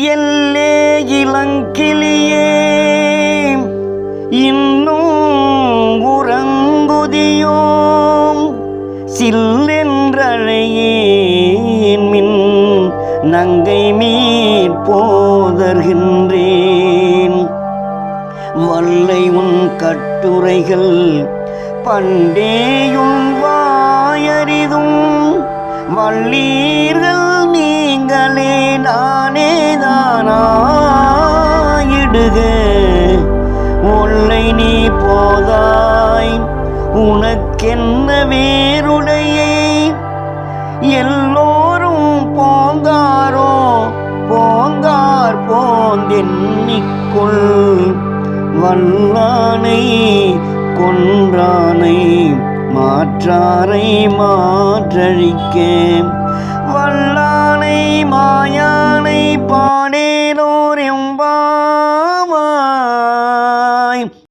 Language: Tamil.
எல்லே இளங்கிளியே இன்னும் உறங்குதியோம். சில்லென்றழையேன் மின் நங்கை மீற் போதர்கின்றேன். வல்லை உன் கட்டுரைகள் பண்டேயும் வாயறிதும். வள்ளீர்கள் நீங்கள் தானாயிடுக உன்னை நீ போதாய். உனக்கென்ன வேறுடையை? எல்லோரும் போந்தாரோ போந்தார் போந்தென்னிக்குள் வல்லானை கொன்றானை மாற்றாரை மாற்றழிக்கேன். time